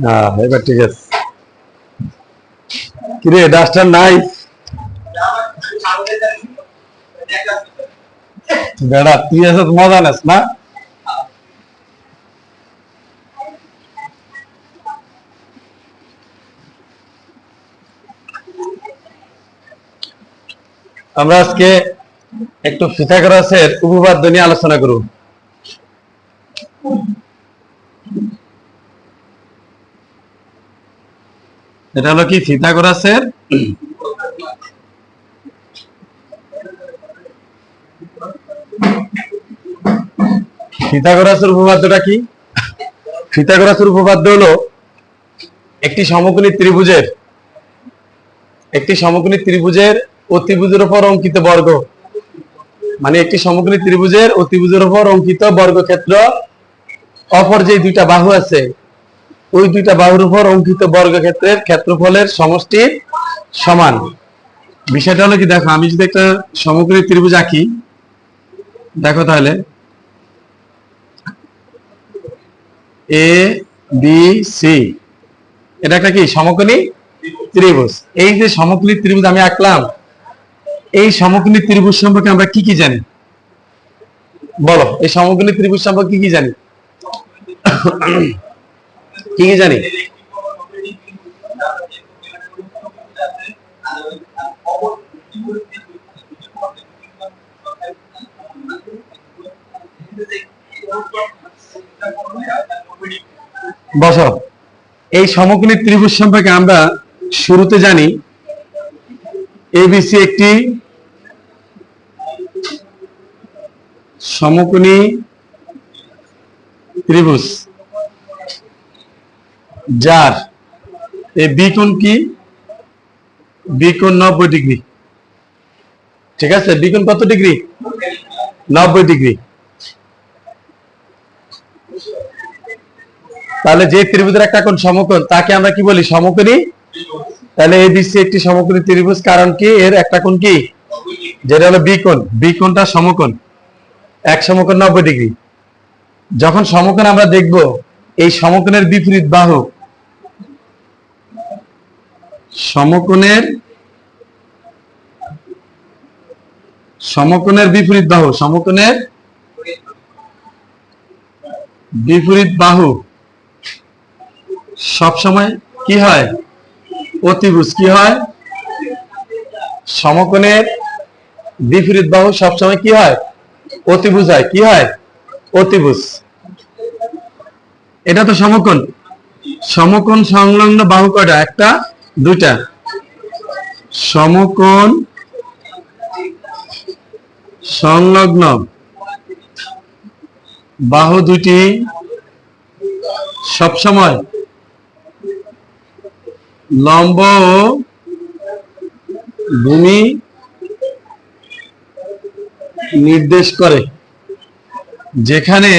হ্যাঁ এবার ঠিক আছে। কিরে, ডাস্টার নাই? বেড়া তুই এসে মজা নেস, না? আমরা আজকে একটু ফিথাগোরাসের উপপাদ্য নিয়ে আলোচনা করব। এটা হলো কি ফিথাগোরাসের ফিথাগোরাসের উপপাদ্যটা কি? ফিথাগোরাসের উপপাদ্য হলো একটি সমকোণী ত্রিভুজের, একটি সমকোণী ত্রিভুজের অতিভুজের উপর অঙ্কিত বর্গ। মানে একটি সমকোণী ত্রিভুজের অতিভুজের উপর অঙ্কিত বর্গক্ষেত্র। অপর যে দুইটা বাহু আছে ওই দুইটা বাহুর উপর অঙ্কিত বর্গক্ষেত্রের ক্ষেত্রফলের সমষ্টি সমান। বিষয়টা হলো কি, দেখো, আমি যদি একটা সমকোণী ত্রিভুজ আঁকি, দেখো তাহলে। এ বি সি এটা একটা কি? সমকোণী ত্রিভুজ। এই যে সমকোণী ত্রিভুজ আমি আঁকলাম, এই সমকোণী ত্রিভুজ সম্পর্কে আমরা কি কি জানি? বলো, এই সমকোণী ত্রিভুজ সম্পর্কে কি কি জানি? কি জানি? বসো। এই সমকোণী ত্রিভুজ সম্পর্কে আমরা শুরুতে জানি। এবিসি একটি সমকোণী ত্রিভুজ। যার, এই বিকোণ কি? বিকোণ নব্বই ডিগ্রি। ঠিক আছে? বিকোণ কত ডিগ্রি? নব্বই ডিগ্রি। তাহলে যে ত্রিভুজের একটা কোণ সমকোণ, তাকে আমরা কি বলি? সমকোণী? তাহলে এবিসি একটি সমকোণী ত্রিভুজ, কারণ কি? এর একটা কোণ কি? যেটা হলো বিকোণ বিকোণটা সমকোণ। এক সমকোণ নব্বই ডিগ্রি। যখন সমকোণ আমরা দেখব, এই সমকোণের বিপরীত বাহু সমকোণের সমকোণের বিপরীত বাহু, সমকোণের বিপরীত বাহু। সব কি হয়? অতিভুজ কি হয়? সমকোণের বিপরীত বাহু সবসময় কি হয়? অতিভুজ হয়। কি হয়? অতিভুজ। এটা তো সমকোণ। সমকোণ সংলগ্ন বাহু কয়টা? একটা দুইটা। সমকোণ, সংলগ্ন। বাহু দুটি সবসময় লম্ব ও ভূমি নির্দেশ করে, যেখানে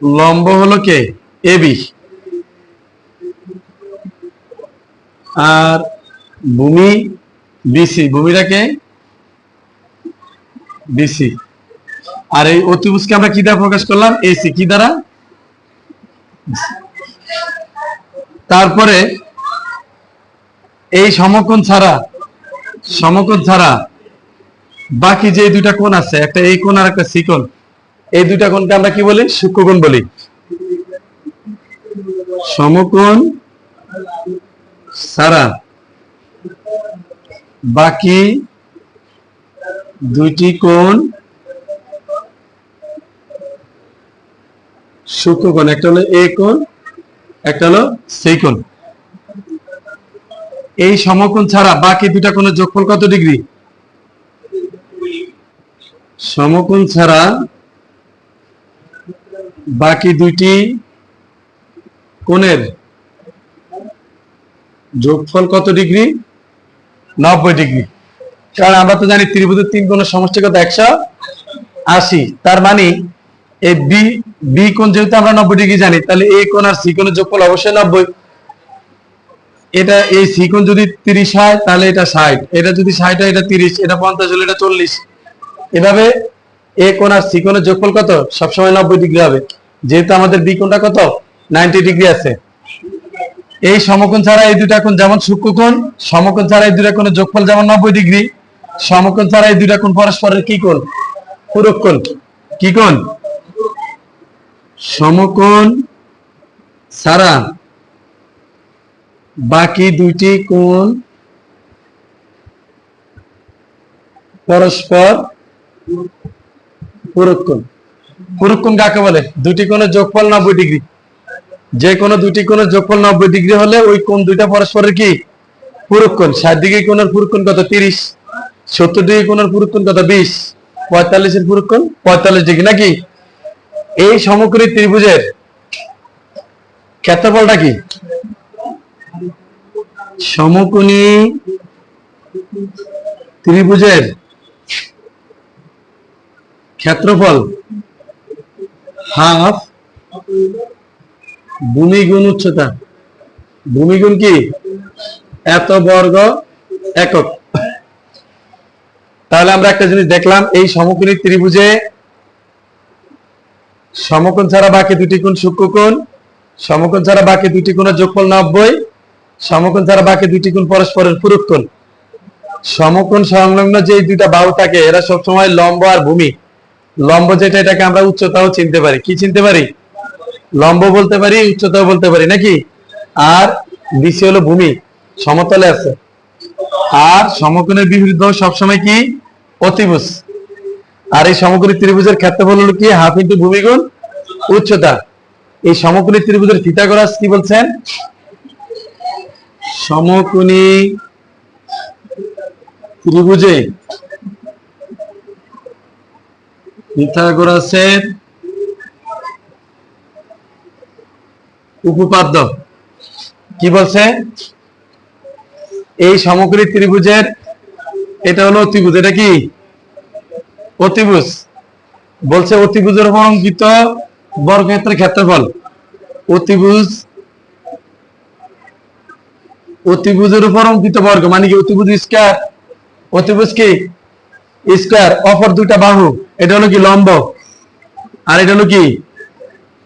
লম্ব হলো কে? এবি আর ভূমি বিসি ভূমিটাকে বিসি। আর এই অতিভুজকে আমরা কি দ্বারা প্রকাশ করলাম? এসি, কি দ্বারা? তারপরে এই সমকোণ ছাড়া সমকোণ ছাড়া বাকি যে দুইটা কোণ আছে, একটা এই কোণ আর একটা সি কোণ, এই দুইটা কোণকে আমরা কি বলি? সূক্ষ্মকোণ বলি। সমকোণ ছাড়া বাকি দুইটি কোণ সূক্ষ্মকোণ একটা হলো এ কোণ, একটা হলো সেই কোণ। এই সমকোণ ছাড়া বাকি দুইটা কোণের যোগফল কত ডিগ্রি? সমকোণ ছাড়া বাকি দুইটি কোণের যোগফল কত ডিগ্রি? নব্বই ডিগ্রি। কারণ আমরা তো জানি ত্রিভুজের তিন কোণের সমষ্টি কত একশো আশি। তার মানে এই বি বি কোণ যেহেতু আমরা নব্বই ডিগ্রি জানি, তাহলে এ কোণ আর সি কোণের যোগফল অবশ্যই নব্বই। এটা এই সি কোণ যদি তিরিশ হয়, তাহলে এটা ষাট। এটা যদি ষাট হয়, এটা তিরিশ। এটা পঞ্চাশ হলে এটা চল্লিশ। এভাবে এ কোণ আর সি কোণের যোগফল কত? সবসময় নব্বই ডিগ্রি হবে। যেহেতু আমাদের বি কোণটা কত? নাইনটি ডিগ্রি আছে। এই সমকোণ ছাড়া এই দুটা কোণ যেমন সূক্ষ্মকোণ, সমকোণ ছাড়া এই দুটা কোণের যোগফল যেমন নব্বই ডিগ্রি, সমকোণ ছাড়া এই দুটা কোণ পরস্পরের কি কোণ? পূরক কোণ। কি কোণ? সমকোণ ছাড়া বাকি দুইটি কোণ পরস্পর পূরক কোণ। পূরক কোণ কাকে বলে? দুটি কোণের যোগফল নব্বই ডিগ্রি। যে কোনো দুটি কোণের যোগফল নব্বই ডিগ্রি হলে ওই কোণ দুইটা পরস্পরের কি? পূরক কোণ। ষাট ডিগ্রি কোণের পূরক কোণ কত? তিরিশ। সত্তর ডিগ্রি কোণের পূরক কোণ কত? বিশ। পঁয়তাল্লিশের পূরক কোণ? পঁয়তাল্লিশ ডিগ্রি। নাকি? এই সমকোণী ত্রিভুজের ক্ষেত্রফলটা কি? সমকোণী ত্রিভুজের ক্ষেত্রফল হাফ ভূমি গুণ উচ্চতা। ভূমিগুণ কি? এত বর্গ একক। তাহলে আমরা একটা জিনিস দেখলাম, এই সমকোণী ত্রিভুজে সমকোণ ছাড়া বাকি দুটি কোণ সূক্ষ্মকোণ সমকোণ ছাড়া বাকি দুটি কোণের যোগফল নব্বই, সমকোণ ছাড়া বাকি দুটি কোণ পরস্পরের পূরক কোণ। সমকোণ সংলগ্ন যে দুইটা বাহু থাকে, এরা সবসময় লম্ব আর ভূমি। লম্ব যেটা, এটাকে আমরা উচ্চতাও চিনতে পারি। কি চিনতে পারি? লম্ব বলতে পারি উচ্চতা বলতে পারি, নাকি? আর বিসি হলো ভূমি, সমতলে আছে। আর সমকোণের বাহু সবসময় কি? অতিভুজ। আর এই সমকোণী ত্রিভুজের ক্ষেত্রফল হলো কি? হাফ ইন্টু ভূমিগুণ উচ্চতা। এই সমকোণী ত্রিভুজের পিথাগোরাস কি বলছেন? সমকোণী ত্রিভুজে পিথাগোরাসের উপপাদ্য। কি বলছে? এই সমকোণী ত্রিভুজের, এটা হলো অতিভুজ, এটা কি? অতিভুজ। বলছে অতিভুজের উপর অঙ্কিত বর্গক্ষেত্রের ক্ষেত্রফল। অতিভুজ, অতিভুজের উপর অঙ্কিত বর্গ মানে কি অতিভুজ স্কয়ার অতিভুজ কি? স্কয়ার অপর দুইটা বাহু। এটা হলো কি লম্ব? আর এটা হলো কি?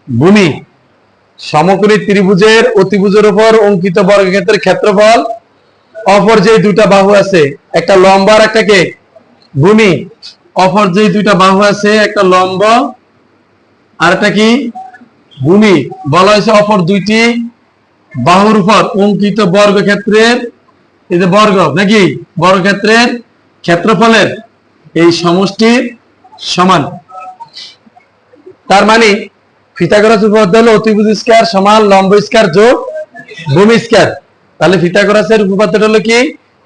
ভূমি। সমকোণী ত্রিভুজের অতিভুজের উপর অঙ্কিত বর্গক্ষেত্রের ক্ষেত্রফল। অপর যে দুইটা বাহু আছে, একটা লম্ব আর একটা কে? ভূমি। অপর যে দুইটা বাহু আছে, একটা লম্ব আর একটা কি? ভূমি। বলা হয়েছে অপর দুইটি বাহুর উপর অঙ্কিত বর্গক্ষেত্রের, এই যে বর্গ, নাকি? বর্গক্ষেত্রের ক্ষেত্রফলের এই সমষ্টির সমান। তার মানে ফিতাগোরাস উপপাদ্য হলো অতিভুজ স্কয়ার, সমান, লম্ব স্কয়ার, যোগ, ভূমি স্কয়ার। তাহলে ফিতাগোরাসের উপপাদ্যটা হলো কি?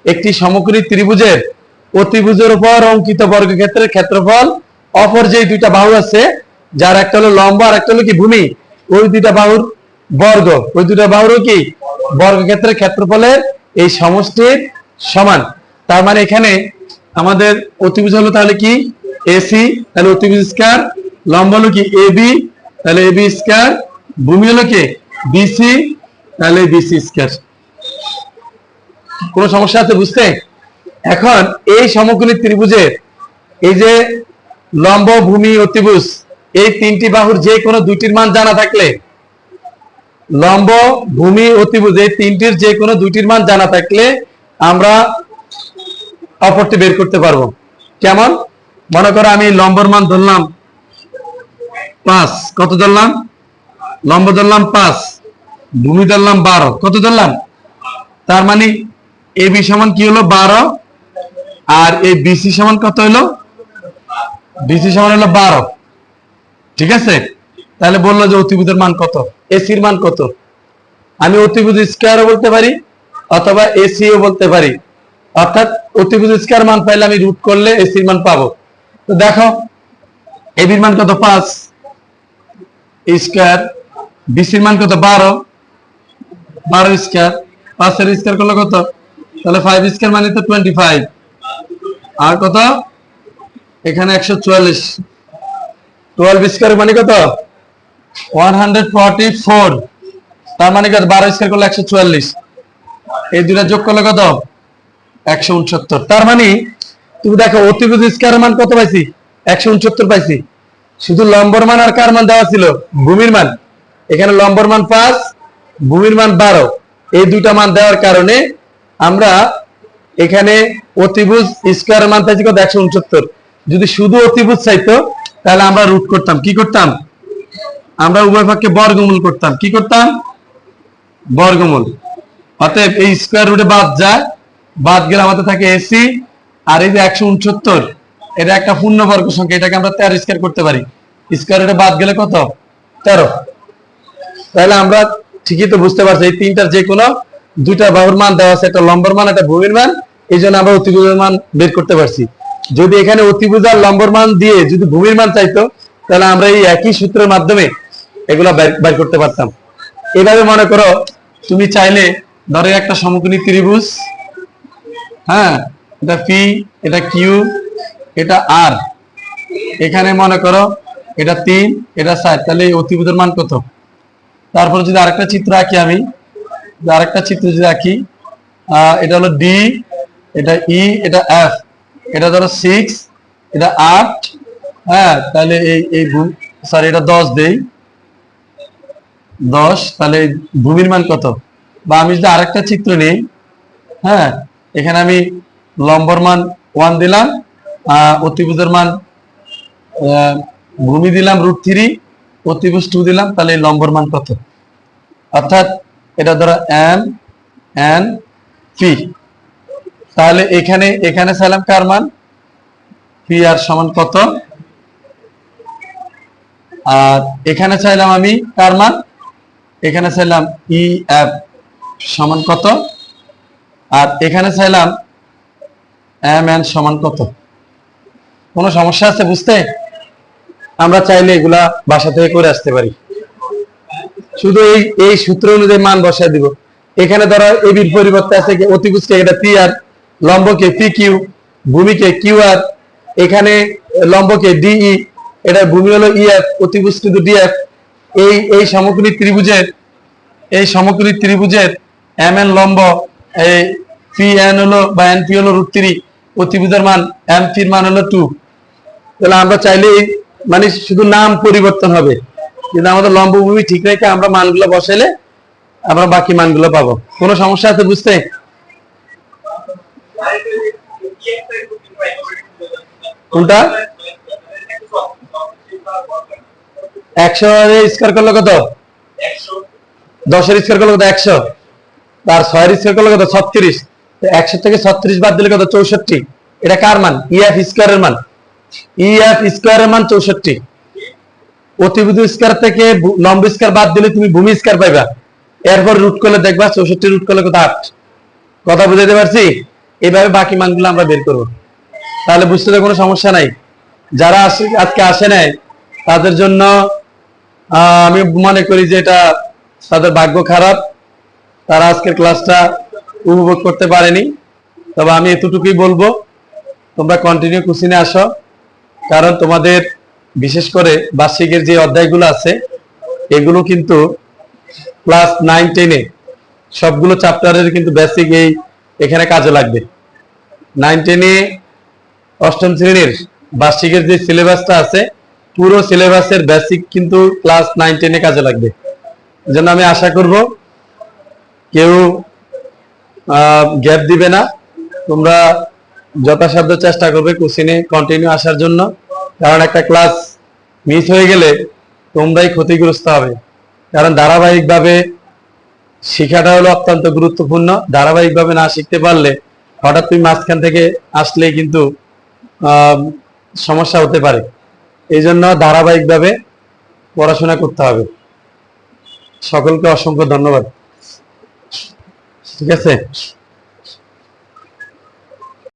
একটি সমকোণী ত্রিভুজের অতিভুজের উপর অঙ্কিত বর্গক্ষেত্রের ক্ষেত্রফল। অপর যে দুইটা বাহু আছে, যার একটা হলো লম্ব আর একটা হলো কি ভূমি, ওই দুইটা বাহুর বর্গ। ওই দুইটা বাহুরও কি? বর্গক্ষেত্রের ক্ষেত্রফলের এই সমষ্টির সমান। তার মানে এখানে আমাদের অতিভুজ হলো তাহলে কি? এসি তাহলে অতিভুজ স্কয়ার, লম্ব হলো কি? এবি তাহলে এবি স্কয়ার, ভূমি হলো কি? বিসি তাহলে বিসি স্কয়ার। কোনো সমস্যা আছে বুঝতে? এখন এই সমকোণী ত্রিভুজের এই যে লম্ব, ভূমি, অতিভুজ, এই তিনটি বাহুর যে কোনো দুইটির মান জানা থাকলে, লম্ব, ভূমি, অতিভুজ, এই তিনটির যে কোনো দুইটির মান জানা থাকলে আমরা অপরটি বের করতে পারব। কেমন? মনে করো আমি লম্বর মান ধরলাম পাঁচ। কত ধরলাম? লম্ব ধরলাম পাঁচ। ভূমি ধরলাম বারো। কত ধরলাম? তার মানে এ বি সমান কি হলো? বারো। আর এই বিসি সমান কত হলো? বিসি সমান হলো বারো। ঠিক আছে? তাহলে বলল যে অতিভুজের মান কত? এসির মান কত? আমি অতিভুজ স্কোয়ারও বলতে পারি, অথবা এসিও বলতে পারি। অর্থাৎ অতিভুজ স্কোয়ার মান পাইলে আমি রুট করলে এসির মান পাবো। তো দেখো এবির মান কত? পাঁচ। স্কোয়ার বিসির মান কত? বারো। বারো স্কোয়ার। পাঁচের স্কোয়ার করলে কত? তাহলে ফাইভ স্কোয়ার মানে তো টোয়েন্টি ফাইভ আর কত? এখানে একশো চুয়াল্লিশ। টুয়েলভ স্কোয়ার মানে কত? ওয়ান হান্ড্রেড ফর্টি ফোর তার মানে কত? বারো স্কোয়ার করলে একশো চুয়াল্লিশ। এই দুটা যোগ করলে কত? একশো উনসত্তর। তার মানে তুমি দেখো, অতিভুজ স্কোয়ার মান কত পাইছি? একশো উনসত্তর পাইছি। শুধু লম্বর মান আর কার মান দেওয়া ছিল? ভূমির মান। এখানে লম্বর মান পাঁচ, ভূমির মান বারো। এই দুইটা মান দেওয়ার কারণে আমরা এখানে অতিভুজ স্কোয়ার মান চাইছি কত? একশো উনসত্তর। যদি শুধু অতিভুজ চাইতো, তাহলে আমরা রুট করতাম। কি করতাম? আমরা উভয় পক্ষে বর্গমূল করতাম। কি করতাম? বর্গমূল। অতএব এই স্কোয়ার রুটে বাদ যায় বাদ গেলে আমাদের থাকে এসি আর এই যে একশো উনসত্তর। এটা একটা পূর্ণবর্গ সংখ্যা, এটাকে আমরা তেরো স্কোয়ার করতে পারি। স্কোয়ার রুটে বাদ গেলে কত? তেরো। তাহলে আমরা ঠিকই তো বুঝতে পারছি, এই তিনটার যে কোনো দুইটা বাহুর মান দেওয়া আছে, একটা লম্বর মান, একটা ভূমির মান, এই জন্য আমরা অতিভুজের মান বের করতে পারছি। যদি এখানে অতিভুজ লম্বর মান দিয়ে যদি ভূমির মান চাইতো, তাহলে আমরা এই একই সূত্রের মাধ্যমে এগুলা বের করতে পারতাম। এভাবে মনে করো, তুমি চাইলে ধরো একটা সমকোণী ত্রিভুজ হ্যাঁ এটা পি এটা কিউ এটা আর। এখানে মনে করো এটা তিন, এটা সাত তাহলে এই অতিভুজের মান কত? তারপর যদি আরেকটা চিত্র আঁকি আমি আরেকটা চিত্র যদি আঁকি এটা হলো ডি, এটা ই, এটা এফ, এটা ধরো সিক্স, এটা আট হ্যাঁ তাহলে এই এই সরি এটা দশ দেই। দশ, তাহলে ভূমির মান কত? বা আমি যদি আরেকটা চিত্র নিই হ্যাঁ এখানে আমি লম্বর মান ওয়ান দিলাম অতিভুজের মান ভূমি দিলাম রুট থ্রি অতিভুজ টু দিলাম, তাহলে লম্বর মান কত? অর্থাৎ এটা ধরো এম এন পি তাহলে এখানে এখানে চাইলাম কার মান? পি আর সমান কত? আর এখানে চাইলাম আমি কার মান? এখানে চাইলাম ই এফ সমান কত? আর এখানে চাইলাম এম এন সমান কত? কোনো সমস্যা আছে বুঝতে? আমরা চাইলে এগুলা বাসা থেকে করে আসতে পারি। শুধু এই এই সূত্র অনুযায়ী মান বসায় দিব। এখানে ধরো এবির পরিবর্তে আছে কি এটা পি আর লম্বকে পি কিউ ভূমিকে কিউ আর এখানে লম্বকে ডিই এটা ভূমি হলো ই এফ ইএফ অতিভুজ কিন্তু ডিএফ এই এই সমকোণী ত্রিভুজের, এই সমকোণী ত্রিভুজের এম এন লম্ব, এই পি এন হলো বা এন পি হলো রুট থ্রি অতিভুজের মান এম পির মান হলো টু তাহলে আমরা চাইলে মানে শুধু নাম পরিবর্তন হবে। কিন্তু আমাদের লম্বভূমি ঠিক রেখে আমরা মানগুলো বসাইলে আমরা বাকি মানগুলো পাবো। কোনো সমস্যা আছে বুঝতে? কোনটা? একশো স্কোয়ার করলে কত? দশের স্কোয়ার করলে কত? একশো। আর ছয়ের স্কোয়ার করলে কত? ছত্রিশ। একশো থেকে ছত্রিশ বাদ দিলে কত? চৌষট্টি। এটা কার মান? ইএফ স্কোয়ারের মান। ইএফ স্কোয়ারের মান চৌষট্টি। অতিভুজ থেকে লম্ব চৌষট্টি এইভাবে বাকি মানগুলো আমরা বের করব। তাহলে বুঝতে কোনো সমস্যা নাই। যারা আজকে আসে নাই, তাদের জন্য আমি মনে করি যে এটা তাদের ভাগ্য খারাপ। তারা আজকের ক্লাসটা উপভোগ করতে পারেনি। তবে আমি এতটুকুই বলব, তোমরা কন্টিনিউ কুসিনে আসো। কারণ তোমাদের বিশেষ করে বার্ষিকের যে অধ্যায়গুলো আছে, এগুলো কিন্তু ক্লাস নাইন, টেনে সবগুলো চ্যাপ্টারের কিন্তু বেসিক এই এখানে কাজে লাগবে। নাইন, টেনে অষ্টম শ্রেণির বার্ষিকের যে সিলেবাসটা আছে, পুরো সিলেবাসের বেসিক কিন্তু ক্লাস নাইন, টেনে কাজে লাগবে। এজন্য আমি আশা করব কেউ গ্যাপ দিবে না। তোমরা যথাসাধ্য চেষ্টা করবে কোচিনে কন্টিনিউ আসার জন্য। কারণ একটা ক্লাস মিস হয়ে গেলে তোমরাই ক্ষতিগ্রস্ত হবে। কারণ ধারাবাহিকভাবে শিক্ষাটা হলো অত্যন্ত গুরুত্বপূর্ণ। ধারাবাহিকভাবে না শিখতে পারলে হঠাৎ তুমি মাঝখান থেকে আসলে কিন্তু সমস্যা হতে পারে। এই জন্য ধারাবাহিকভাবে পড়াশোনা করতে হবে। সকলকে অসংখ্য ধন্যবাদ। ঠিক আছে?